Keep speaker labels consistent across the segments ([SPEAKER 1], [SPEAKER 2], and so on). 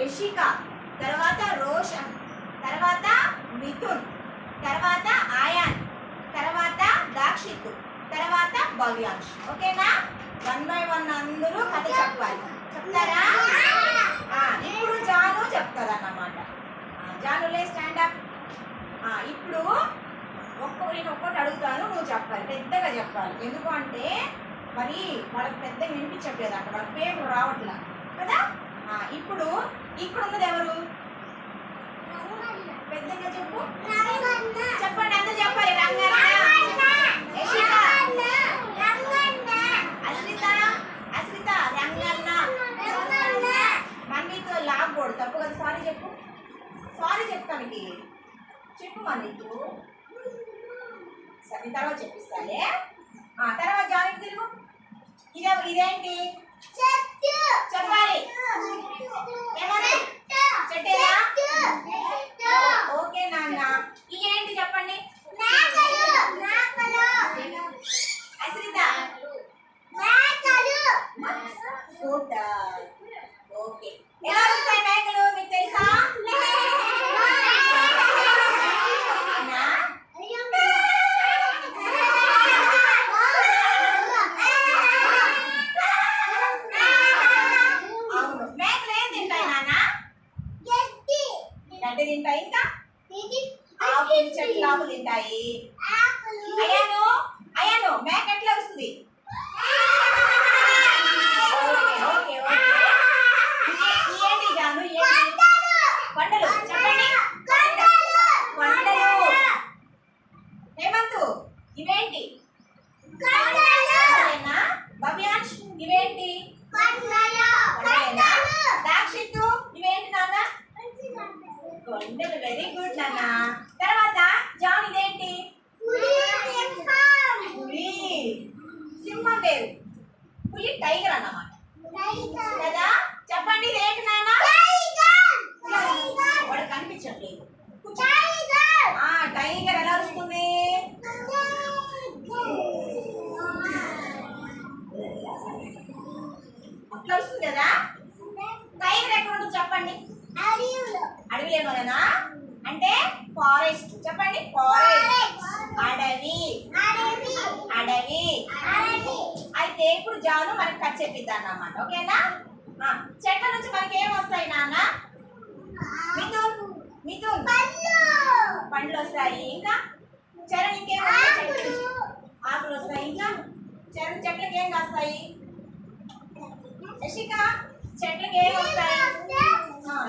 [SPEAKER 1] యషిక తర్వాత రోషన్ తర్వాత మిథున్ తర్వాత ఆయాన్ తర్వాత దాక్షిత్ తర్వాత భవ్యాంశ్. ఓకేనా? వన్ బై వన్ అందరూ కథ చెప్పాలి. చెప్తారా? ఇప్పుడు జాను చెప్తారు అన్నమాట జానులే స్టాండ్ అప్ ఇప్పుడు ఒక్క నేను ఒక్కటి అడుగుతాను నువ్వు చెప్పాలి. పెద్దగా చెప్పాలి. ఎందుకు అంటే మరి వాళ్ళకి పెద్దగా వినిపించట్లేదు అక్కడ వాళ్ళ పేరు రావట్లా. కదా? ఇప్పుడు ఇక్కడ ఉన్నది ఎవరు? పెద్దగా చెప్పు. చెప్పండి అందరూ చెప్పాలి. రంగన్న. అశ్రిత అశ్రిత రంగన్న. మమ్మీతో లాగకూడదు తప్పు కదా సారీ చెప్పు. సారీ చెప్తానికి చెప్పు మమ్మీకు సరే తర్వాత చెప్పిస్తాలే. ఆ తర్వాత జాయిన్ తిరుగు. ఇదే ఇదేంటి? చెప్పాలి ఏమన్నా చెట్టేలా ఓకే నాన్న ఇదేంటి చెప్పండి అశ్రిత ఫుడ్ ఓకే ఎలా వస్తాయి మేకలు మీకు తెలుసా అవునా? అవును మేకలు ఏం తింటాయి నాన్న గడ్డి తింటాయి ఇంకా ఆకులు చెట్లు ఆకులు తింటాయి అయ్యాను? అయ్యాను? మేక ఎట్లా వస్తుంది? ఓకే చెప్పండి. ఇవేంటి? కొండలేనా? ఇవేంటి? దాక్షిత్తు ఇవేంటి నాన్న? కొండలు వెరీ గుడ్ నాన్న తర్వాత జాన్ ఇదేంటి పులి సింహం వేరు పులి టైగర్ అన్నమాట కదా చెప్పండి ఇదేంటి నాన్న వాడు కనిపించట్లేదు ఆ టైగర్! ఎలా వస్తుంది? అట్లా వస్తుంది కదా? టైగర్ ఎక్కడ ఉంటుంది చెప్పండి? అడవిలోనేనా అంటే ఫారెస్ట్. చెప్పండి ఫారెస్ట్. అడవి. అడవి. అయితే ఇప్పుడు జాను మనకి కట్ చెప్పిద్దాం అన్నమాట ఓకేనా చెట్ల నుంచి మనకి ఏం వస్తాయి నాన్న? పండ్లు వస్తాయి ఇంకా? చరణ్ ఇంకేం? ఆకులు. వస్తాయి ఇంకా? చరణ్ చెట్లకి ఏం కాస్తాయి యశిక చెట్లకి ఏం వస్తాయి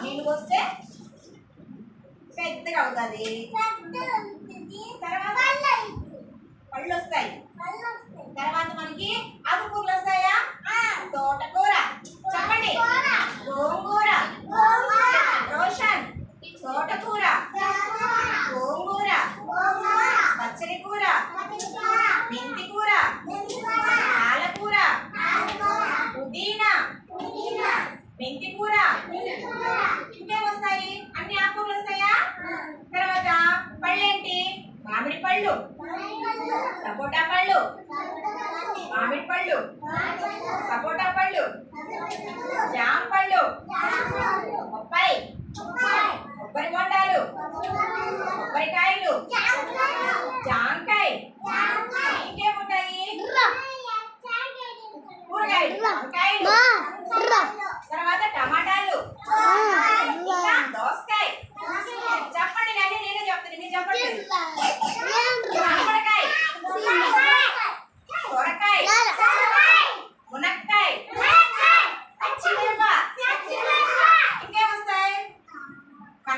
[SPEAKER 1] నీళ్ళు పోస్తే పెద్దగా అవుతుంది. తర్వాత పళ్ళు వస్తాయి తర్వాత మనకి ఆకుకూరలు వస్తాయా? తోటకూర. చెప్పండి. గోంగూర రోషన్ తోటకూర గోంగూర పచ్చడి కూర మెంతి కూర పాలకూర పుదీనా మెంతి కూర ఇంకేం వస్తాయి అన్ని ఆకుకూరలు వస్తాయా తర్వాత పళ్ళేంటి మామిడి పళ్ళు. సపోటా పళ్ళు. మామిడి పళ్ళు. సపోటా పళ్ళు. జామ పళ్ళు. బొప్పాయి.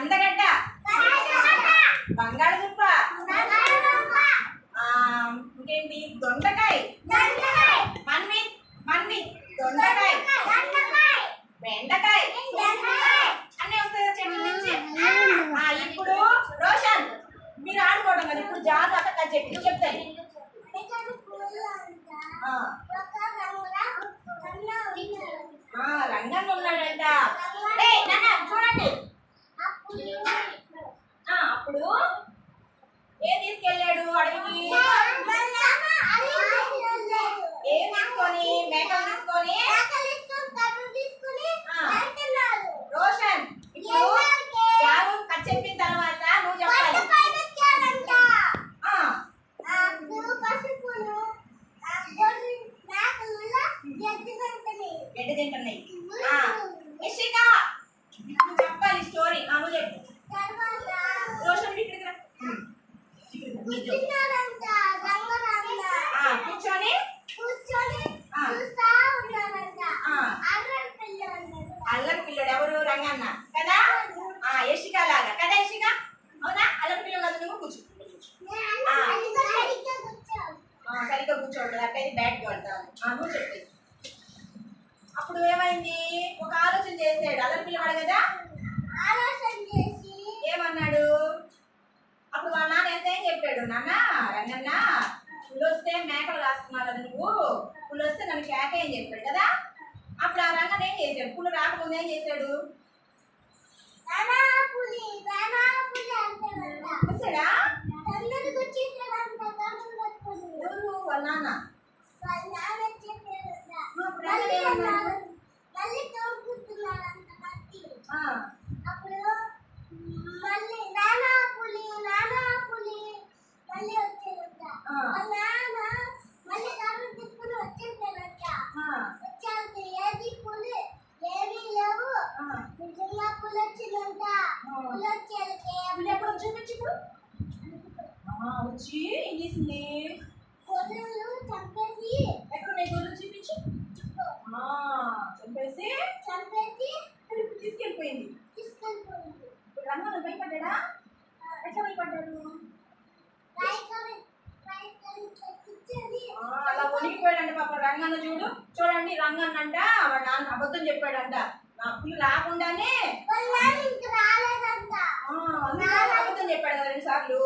[SPEAKER 1] కందగడ్డ బంగాళదుంప. ఇంకేంటి? దొండకాయ. మన్వి మన్వి దొండకాయ. బెండకాయ. అన్నీ వస్తాయి కదా నుంచి ఇప్పుడు రోషన్. మీరు ఆడుకోవడం కదా ఇప్పుడు జాగ్రత్తగా కథ చెప్పి చెప్తాయి ఆ, ఆ, రంగన్న ఉన్నాడంట ఏయ్, నాన్న చూడండి ఆ, అప్పుడు ఏం తీసుకెళ్ళాడు అడవికి ఏం తీసుకొని మేకలు తీసుకొని ఇప్పుడు జాను కథ చెప్పిన తర్వాత నువ్వు చెప్పాలి ఆ, గడ్డి తింటున్నాయి ఆ, యశిక నువ్వు చెప్పాలి స్టోరీ ఆ, నువ్వు చెప్పు రోషన్ ఇక్కడికి రా ఆ, కూర్చొని ఆ. ఆ. అల్లరి పిల్లడు ఎవరు రంగన్న కదా ఆ యశిక లాగా. కదా యశిక అవునా? అల్లరి పిల్లడు కదా నువ్వు? కూర్చో. ఆ, సరిగ్గా కూర్చోడు. అట్టయితే బ్యాట్ కొడతాను ఆ, నువ్వు చెప్పేసి అప్పుడు ఏమైంది? ఒక ఆలోచన చేసాడు అల్లరి పిల్లవాడు కదా? ఆలోచన చేసి ఏమన్నాడు? అప్పుడు వాళ్ళ నాన్న ఎంత ఏం చెప్పాడు? నాన్న రంగన్నా పులు మేకలు కాస్తున్నావు కదా నువ్వు. పులు నన్ను కేక ఏం చెప్పాడు కదా? అప్పుడు ఆ రంగన్ ఏం చేశాడు? పులు రాకముందు ఏం చేశాడు వచ్చాడా ఎవరు వాళ్ళ నాన్న అప్పుడు రంగన్ ఏమన్నాడు
[SPEAKER 2] మళ్ళీ తోడుకుంటున్నారంట కత్తి
[SPEAKER 1] ఆ,
[SPEAKER 2] అప్పుడు మళ్ళీ నానా పులి నానా పులి మళ్ళీ వచ్చేదంట నాన్న మళ్ళీ కర్ర తీసుకుని వచ్చేసాడంట
[SPEAKER 1] ఆ,
[SPEAKER 2] వచ్చాక ఏది పులి? ఏమీ లేవు. నిజంగా పులి వచ్చిందంట. పులి వచ్చేది
[SPEAKER 1] పులి ఎప్పుడు చూపించు ఇప్పుడు? ఆ, వచ్చి ఏం చేసింది
[SPEAKER 2] గొర్రెలు చంపేసి
[SPEAKER 1] ఎక్కడ నీ గొర్రెలు చూపించు. ఆ, చంపేసి?
[SPEAKER 2] చంపేసి
[SPEAKER 1] అసలు భయపడ్డా ఎట్లా భయపడ్డాడు అలా వణికిపోయాడంట పాప రంగన్న చూడు. చూడండి రంగన్న అంట వాడు నాన్న అబద్ధం చెప్పాడంట. నా అప్పులు రాకుండానే
[SPEAKER 2] అబద్ధం చెప్పాడు కదా రెండు సార్లు